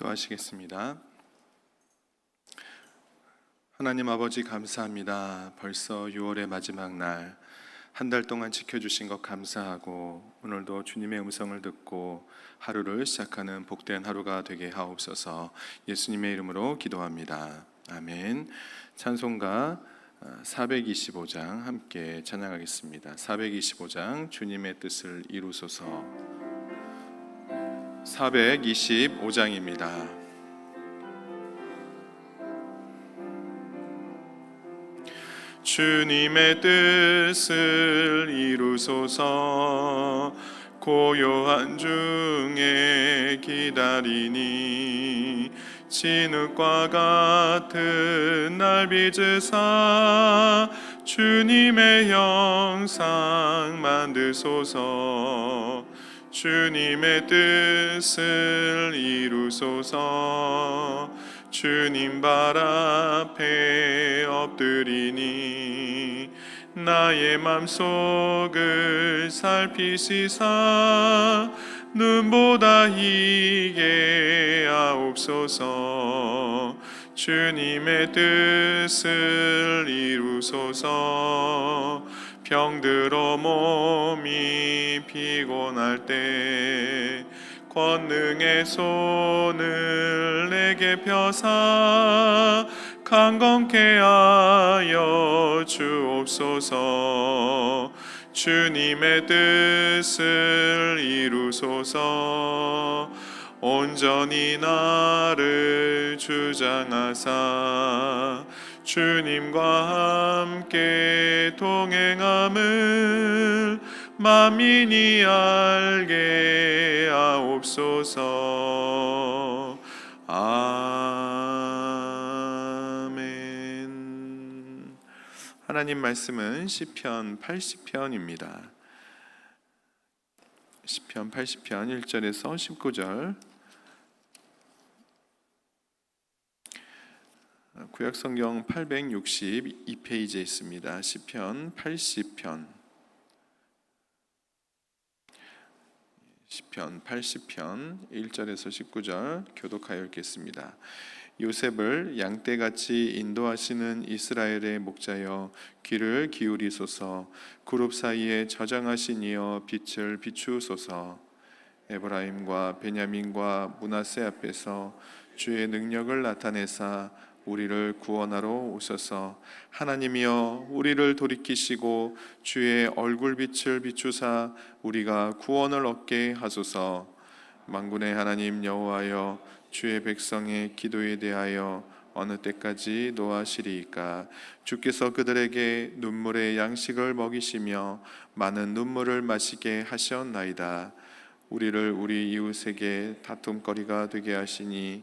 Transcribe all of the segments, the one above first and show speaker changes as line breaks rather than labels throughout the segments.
기도하시겠습니다. 하나님 아버지 감사합니다. 벌써 6월의 마지막 날, 한 달 동안 지켜주신 것 감사하고, 오늘도 주님의 음성을 듣고 하루를 시작하는 복된 하루가 되게 하옵소서 예수님의 이름으로 기도합니다. 아멘. 찬송가 425장 함께 찬양하겠습니다. 425장 주님의 뜻을 이루소서 425장입니다. 주님의 뜻을 이루소서 고요한 중에 기다리니 진흙과 같은 날 빚으사 주님의 형상 만드소서 주님의 뜻을 이루소서. 주님 발 앞에 엎드리니 나의 맘속을 살피시사. 눈보다 희게 하옵소서 주님의 뜻을 이루소서. 병들어 몸이 피곤할 때 권능의 손을 내게 펴사 강건케 하여 주옵소서. 주님의 뜻을 이루소서 온전히 나를 주장하사 주님과 함께 동행함을 만민이 알게 하옵소서. 아멘. 하나님 말씀은 시편 80편입니다. 시편 80편 1절에서 19절 구약 성경 862페이지에 있습니다. 시편 80편. 시편 80편 1절에서 19절 교독하여 읽겠습니다. 요셉을 양떼같이 인도하시는 이스라엘의 목자여 귀를 기울이소서 그룹 사이에 저장하신 이여 빛을 비추소서 에브라임과 베냐민과 문하세 앞에서 주의 능력을 나타내사 우리를 구원하러 오셔서 하나님이여 우리를 돌이키시고 주의 얼굴빛을 비추사 우리가 구원을 얻게 하소서. 만군의 하나님 여호와여 주의 백성의 기도에 대하여 어느 때까지 노하시리이까? 주께서 그들에게 눈물의 양식을 먹이시며 많은 눈물을 마시게 하셨나이다. 우리를 우리 이웃에게 다툼거리가 되게 하시니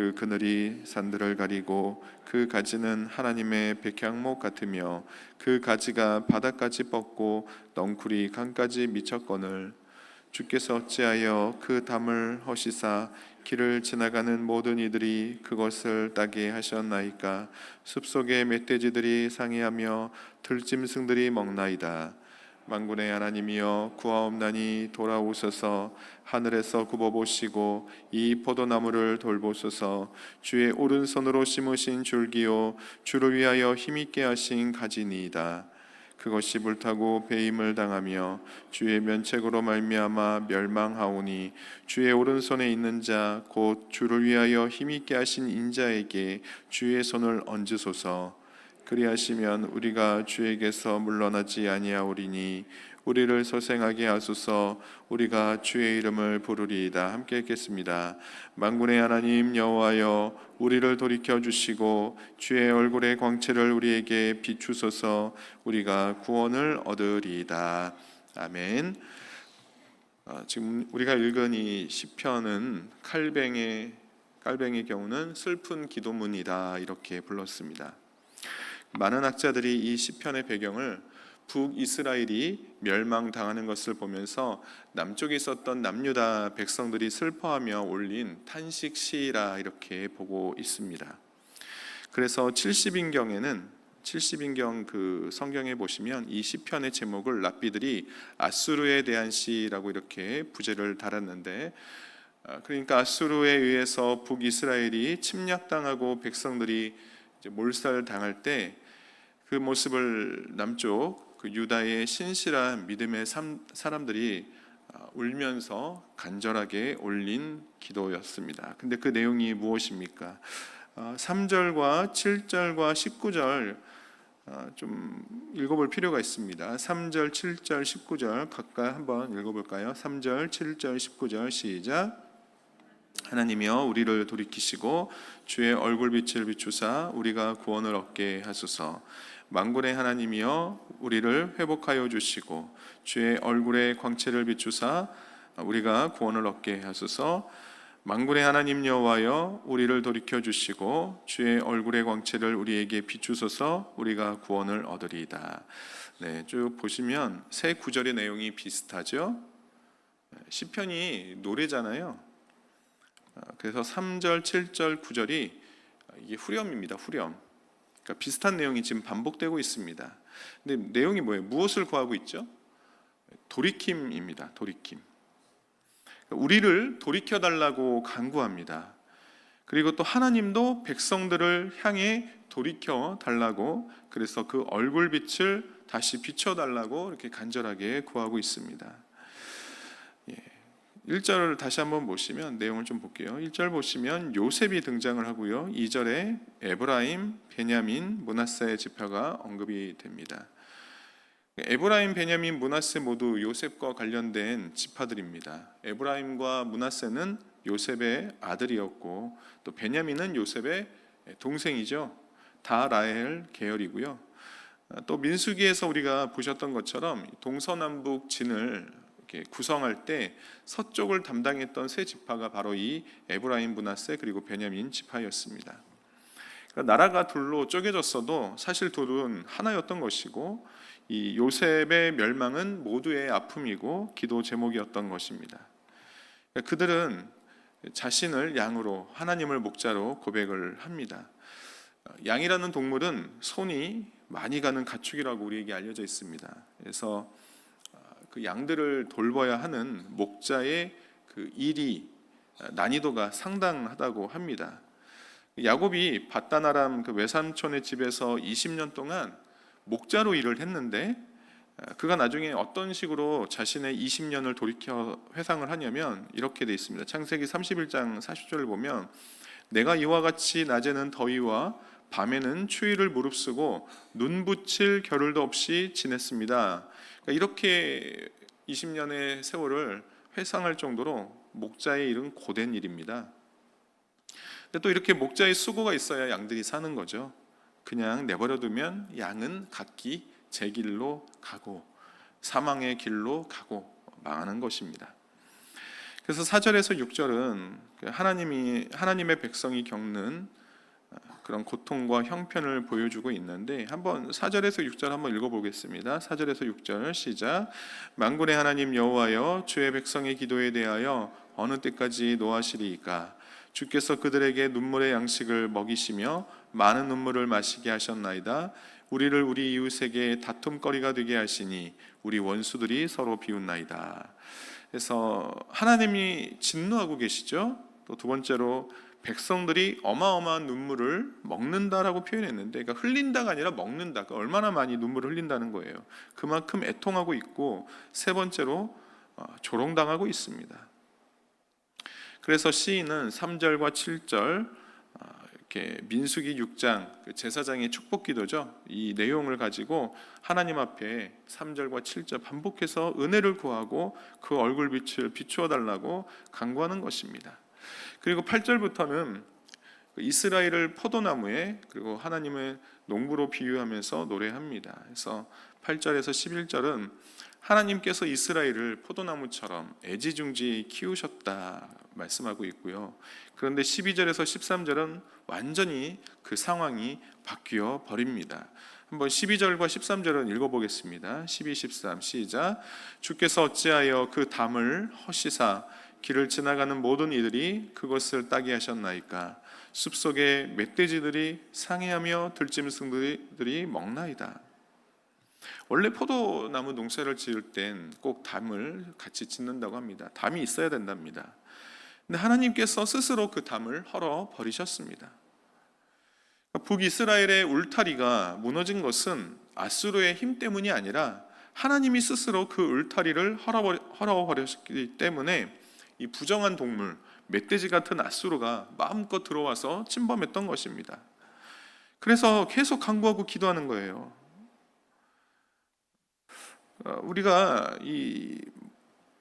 그 그늘이 산들을 가리고 그 가지는 하나님의 백향목 같으며 그 가지가 바닥까지 뻗고 넝쿨이 강까지 미쳤거늘. 주께서 어찌하여 그 담을 허시사 길을 지나가는 모든 이들이 그것을 따게 하셨나이까? 숲속의 멧돼지들이 상해하며 들짐승들이 먹나이다 만군의 하나님이여 구하옵나니 돌아오소서. 하늘에서 굽어보시고 이 포도나무를 돌보소서. 주의 오른손으로 심으신 줄기요 주를 위하여 힘있게 하신 가지니이다. 그것이 불타고 배임을 당하며 주의 면책으로 말미암아 멸망하오니 주의 오른손에 있는 자 곧 주를 위하여 힘있게 하신 인자에게 주의 손을 얹으소서 그리하시면 우리가 주에게서 물러나지 아니하오리니 우리를 소생하게 하소서. 우리가 주의 이름을 부르리이다. 함께 읽겠습니다. 만군의 하나님 여호와여 우리를 돌이켜 주시고 주의 얼굴의 광채를 우리에게 비추소서. 우리가 구원을 얻으리이다. 아멘. 아, 지금 우리가 읽은 이 시편은 칼뱅의 깔뱅의 경우는 슬픈 기도문이다. 이렇게 불렀습니다. 많은 학자들이 이 시편의 배경을 북이스라엘이 멸망당하는 것을 보면서 남쪽에 있었던 남유다 백성들이 슬퍼하며 올린 탄식 시라 이렇게 보고 있습니다. 그래서 70인경에는 70인경 그 성경에 보시면 이 시편의 제목을 랍비들이 아수르에 대한 시라고 이렇게 부제를 달았는데 아, 그러니까 아수르에 의해서 북이스라엘이 침략당하고 백성들이 몰살 당할 때 그 모습을 남쪽 그 유다의 신실한 믿음의 삼- 사람들이 아, 울면서 간절하게 올린 기도였습니다. 근데 그 내용이 무엇입니까? 아, 3절과 7절과 19절 아, 좀 읽어볼 필요가 있습니다. 3절, 7절, 19절 각각 한번 읽어볼까요? 3절, 7절, 19절 시작. 하나님이여 우리를 돌이키시고 주의 얼굴빛을 비추사 우리가 구원을 얻게 하소서. 만군의 하나님이여 우리를 회복하여 주시고 주의 얼굴의 광채를 비추사 우리가 구원을 얻게 하소서. 만군의 하나님 여호와여 우리를 돌이켜 주시고 주의 얼굴의 광채를 우리에게 비추소서 우리가 구원을 얻으리이다. 네, 쭉 보시면 세 구절의 내용이 비슷하죠. 시편이 노래잖아요. 아, 그래서 3절, 7절, 9절이 이게 후렴입니다. 후렴. 그러니까 비슷한 내용이 지금 반복되고 있습니다. 근데 내용이 뭐예요? 무엇을 구하고 있죠? 돌이킴입니다. 돌이킴. 그러니까 우리를 돌이켜 달라고 간구합니다. 그리고 또 하나님도 백성들을 향해 돌이켜 달라고 그래서 그 얼굴빛을 다시 비춰 달라고 이렇게 간절하게 구하고 있습니다. 1절을 다시 한번 보시면 내용을 좀 볼게요. 1절 보시면 요셉이 등장을 하고요. 2절에 에브라임, 베냐민, 문하세의 지파가 언급이 됩니다. 에브라임, 베냐민, 문하세 모두 요셉과 관련된 지파들입니다. 에브라임과 문하세는 요셉의 아들이었고 또 베냐민은 요셉의 동생이죠. 다 라헬 계열이고요. 또 민수기에서 우리가 보셨던 것처럼 동서남북 진을 이렇게 구성할 때 서쪽을 담당했던 세 지파가 바로 이 에브라임 문하세 그리고 베냐민 지파였습니다. 그러니까 나라가 둘로 쪼개졌어도 사실 둘은 하나였던 것이고 이 요셉의 멸망은 모두의 아픔이고 기도 제목이었던 것입니다. 그러니까 그들은 자신을 양으로 하나님을 목자로 고백을 합니다. 양이라는 동물은 손이 많이 가는 가축이라고 우리에게 알려져 있습니다. 그래서 그 양들을 돌봐야 하는 목자의 그 일이 난이도가 상당하다고 합니다. 야곱이 바다나람 그 외삼촌의 집에서 20년 동안 목자로 일을 했는데 그가 나중에 어떤 식으로 자신의 20년을 돌이켜 회상을 하냐면 이렇게 돼 있습니다. 창세기 31장 40절을 보면 내가 이와 같이 낮에는 더위와 밤에는 추위를 무릅쓰고 눈 붙일 겨를도 없이 지냈습니다. 그러니까 이렇게 20년의 세월을 회상할 정도로 목자의 일은 고된 일입니다. 근데 또 이렇게 목자의 수고가 있어야 양들이 사는 거죠. 그냥 내버려두면 양은 각기 제 길로 가고 사망의 길로 가고 망하는 것입니다. 그래서 4절에서 6절은 하나님이 하나님의 백성이 겪는 그런 고통과 형편을 보여주고 있는데 한번 4절에서 6절 한번 읽어보겠습니다. 4절에서 6절 시작. 만군의 하나님 여호와여 주의 백성의 기도에 대하여 어느 때까지 노하시리이까 주께서 그들에게 눈물의 양식을 먹이시며 많은 눈물을 마시게 하셨나이다. 우리를 우리 이웃에게 다툼거리가 되게 하시니 우리 원수들이 서로 비웃나이다. 그래서 하나님이 진노하고 계시죠. 또 두 번째로 백성들이 어마어마한 눈물을 먹는다라고 표현했는데, 그러니까 흘린다가 아니라 먹는다. 그러니까 얼마나 많이 눈물을 흘린다는 거예요. 그만큼 애통하고 있고 세 번째로 어, 조롱당하고 있습니다. 그래서 시인은 3절과 7절 어, 이렇게 민수기 6장 그 제사장의 축복 기도죠. 이 내용을 가지고 하나님 앞에 3절과 7절 반복해서 은혜를 구하고 그 얼굴빛을 비추어 달라고 간구하는 것입니다. 그리고 8절부터는 그 이스라엘을 포도나무에 그리고 하나님의 농부로 비유하면서 노래합니다. 그래서 8절에서 11절은 하나님께서 이스라엘을 포도나무처럼 애지중지 키우셨다 말씀하고 있고요. 그런데 12절에서 13절은 완전히 그 상황이 바뀌어 버립니다. 한번 12절과 13절은 읽어보겠습니다. 12, 13 시작. 주께서 어찌하여 그 담을 허시사 길을 지나가는 모든 이들이 그것을 따게 하셨나이까 숲속에 멧돼지들이 상해하며 들짐승들이 먹나이다. 원래 포도나무 농사를 지을 땐 꼭 담을 같이 짓는다고 합니다. 담이 있어야 된답니다. 근데 하나님께서 스스로 그 담을 헐어 버리셨습니다. 북이스라엘의 울타리가 무너진 것은 아수르의 힘 때문이 아니라 하나님이 스스로 그 울타리를 헐어 버렸기 때문에 이 부정한 동물, 멧돼지 같은 아수르가 마음껏 들어와서 침범했던 것입니다. 그래서 계속 간구하고 기도하는 거예요. 어, 우리가 이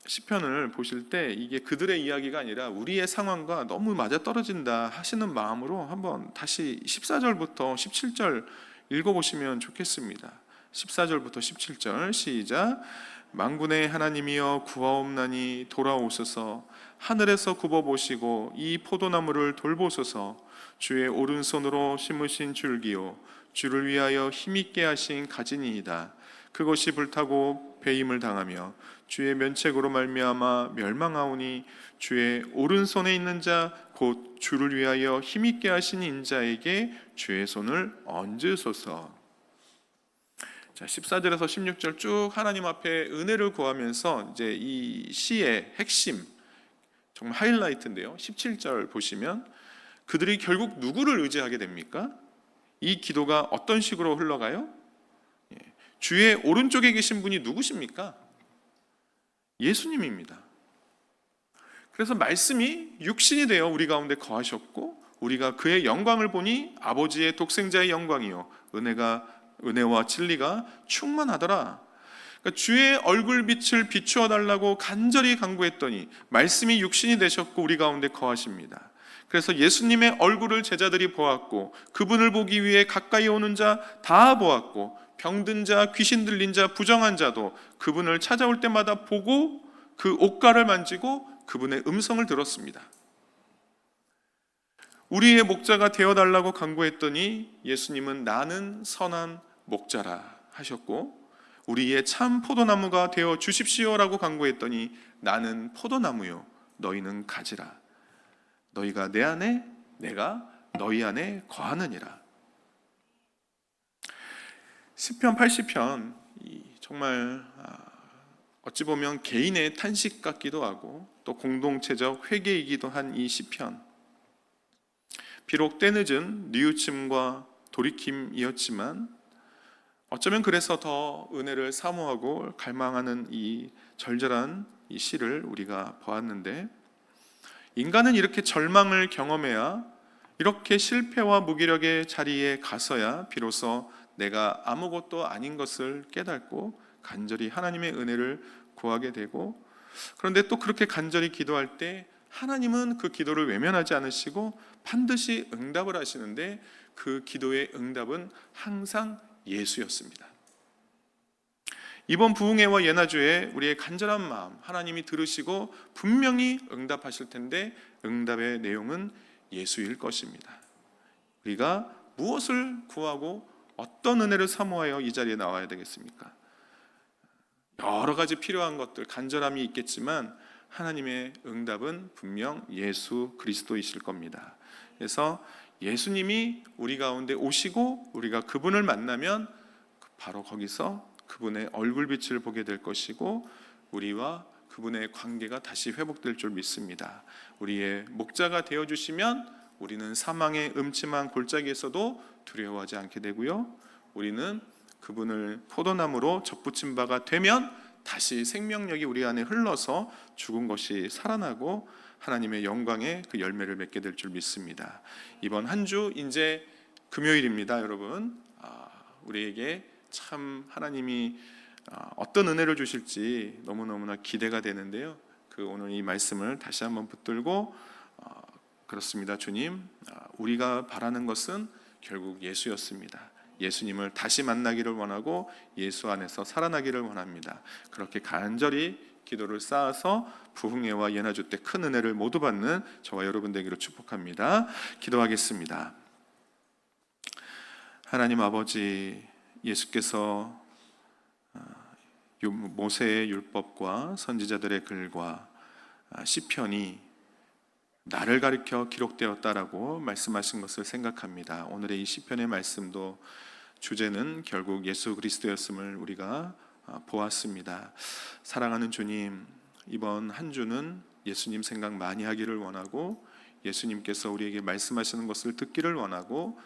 시편을 보실 때 이게 그들의 이야기가 아니라 우리의 상황과 너무 맞아 떨어진다 하시는 마음으로 한번 다시 14절부터 17절 읽어 보시면 좋겠습니다. 14절부터 17절 시작. 만군의 하나님이여 구하옵나니 돌아오소서 하늘에서 굽어 보시고 이 포도나무를 돌보소서 주의 오른손으로 심으신 줄기요 주를 위하여 힘있게 하신 가지니이다. 그것이 불타고 배임을 당하며 주의 면책으로 말미암아 멸망하오니 주의 오른손에 있는 자 곧 주를 위하여 힘있게 하신 인자에게 주의 손을 얹으소서. 자, 14절에서 16절 쭉 하나님 앞에 은혜를 구하면서 이제 이 시의 핵심 정말 하이라이트인데요. 17절 보시면 그들이 결국 누구를 의지하게 됩니까? 이 기도가 어떤 식으로 흘러가요? 예, 주의 오른쪽에 계신 분이 누구십니까? 예수님입니다. 그래서 말씀이 육신이 되어 우리 가운데 거하셨고 우리가 그의 영광을 보니 아버지의 독생자의 영광이요 은혜가 은혜와 진리가 충만하더라. 그러니까 주의 얼굴 빛을 비추어 달라고 간절히 간구했더니 말씀이 육신이 되셨고 우리 가운데 거하십니다. 그래서 예수님의 얼굴을 제자들이 보았고 그분을 보기 위해 가까이 오는 자 다 보았고 병든 자, 귀신 들린 자, 부정한 자도 그분을 찾아올 때마다 보고 그 옷가를 만지고 그분의 음성을 들었습니다. 우리의 목자가 되어 달라고 간구했더니 예수님은 나는 선한 목자라 하셨고 우리의 참 포도나무가 되어 주십시오라고 간구했더니 나는 포도나무요 너희는 가지라. 너희가 내 안에 내가 너희 안에 거하느니라. 시편 80편 정말 아, 어찌 보면 개인의 탄식 같기도 하고 또 공동체적 회개이기도 한 이 시편. 비록 때늦은 뉘우침과 돌이킴이었지만 어쩌면 그래서 더 은혜를 사모하고 갈망하는 이 절절한 이 시를 우리가 보았는데 인간은 이렇게 절망을 경험해야 이렇게 실패와 무기력의 자리에 가서야 비로소 내가 아무것도 아닌 것을 깨닫고 간절히 하나님의 은혜를 구하게 되고 그런데 또 그렇게 간절히 기도할 때 하나님은 그 기도를 외면하지 않으시고 반드시 응답을 하시는데 그 기도의 응답은 항상 예수였습니다. 이번 부흥회와 예나주에 우리의 간절한 마음 하나님이 들으시고 분명히 응답하실 텐데 응답의 내용은 예수일 것입니다. 우리가 무엇을 구하고 어떤 은혜를 사모하여 이 자리에 나와야 되겠습니까? 여러 가지 필요한 것들 간절함이 있겠지만 하나님의 응답은 분명 예수 그리스도이실 겁니다. 그래서 예수님이 우리 가운데 오시고 우리가 그분을 만나면 바로 거기서 그분의 얼굴빛을 보게 될 것이고 우리와 그분의 관계가 다시 회복될 줄 믿습니다. 우리의 목자가 되어 주시면 우리는 사망의 음침한 골짜기에서도 두려워하지 않게 되고요. 우리는 그분을 포도나무로 접붙인 바가 되면 다시 생명력이 우리 안에 흘러서 죽은 것이 살아나고 하나님의 영광의 그 열매를 맺게 될 줄 믿습니다. 이번 한 주 이제 금요일입니다, 여러분. 아, 우리에게 참 하나님이 아, 어떤 은혜를 주실지 너무 너무나 기대가 되는데요. 그 오늘 이 말씀을 다시 한번 붙들고 어, 그렇습니다, 주님. 아, 우리가 바라는 것은 결국 예수였습니다. 예수님을 다시 만나기를 원하고 예수 안에서 살아나기를 원합니다. 그렇게 간절히 기도를 쌓아서 부흥회와 예나주 때 큰 은혜를 모두 받는 저와 여러분 되기를 축복합니다. 기도하겠습니다. 하나님 아버지 예수께서 아, 요- 모세의 율법과 선지자들의 글과 아, 시편이 나를 가리켜 기록되었다라고 말씀하신 것을 생각합니다. 오늘의 이 시편의 말씀도 주제는 결국 예수 그리스도였음을 우리가 아, 보았습니다. 사랑하는 주님, 이번 한 주는 예수님 생각 많이 하기를 원하고 예수님께서 우리에게 말씀하시는 것을 듣기를 원하고 어,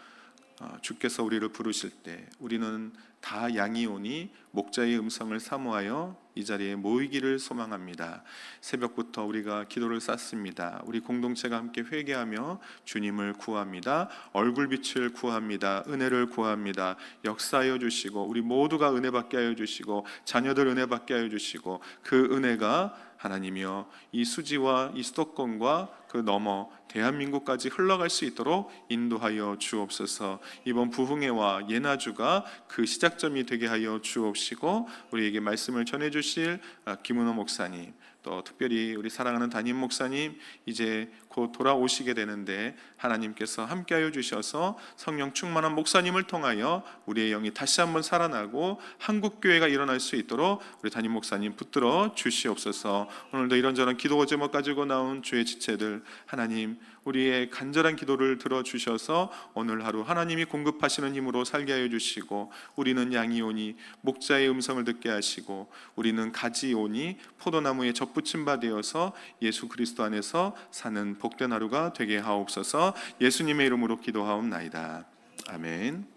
주께서 우리를 부르실 때 우리는 다 양이 오니 목자의 음성을 사모하여 이 자리에 모이기를 소망합니다. 새벽부터 우리가 기도를 쌓습니다. 우리 공동체가 함께 회개하며 주님을 구합니다. 얼굴빛을 구합니다. 은혜를 구합니다. 역사하여 주시고 우리 모두가 은혜 받게 하여 주시고 자녀들 은혜 받게 하여 주시고 그 은혜가 하나님이여 이 수지와 이 수도권과 그 넘어 대한민국까지 흘러갈 수 있도록 인도하여 주옵소서. 이번 부흥회와 예나주가 그 시작점이 되게 하여 주옵시고 우리에게 말씀을 전해 주실 아, 김은호 목사님 또 특별히 우리 사랑하는 담임 목사님 이제 곧 돌아오시게 되는데 하나님께서 함께하여 주셔서 성령 충만한 목사님을 통하여 우리의 영이 다시 한번 살아나고 한국 교회가 일어날 수 있도록 우리 담임 목사님 붙들어 주시옵소서. 오늘도 이런저런 기도 제목 가지고 나온 주의 지체들 하나님 우리의 간절한 기도를 들어 주셔서 오늘 하루 하나님이 공급하시는 힘으로 살게 하여 주시고 우리는 양이 오니 목자의 음성을 듣게 하시고 우리는 가지 오니 포도나무에 접붙임 바 되어서 예수 그리스도 안에서 사는 복된 하루가 되게 하옵소서. 예수님의 이름으로 기도하옵나이다. 아멘.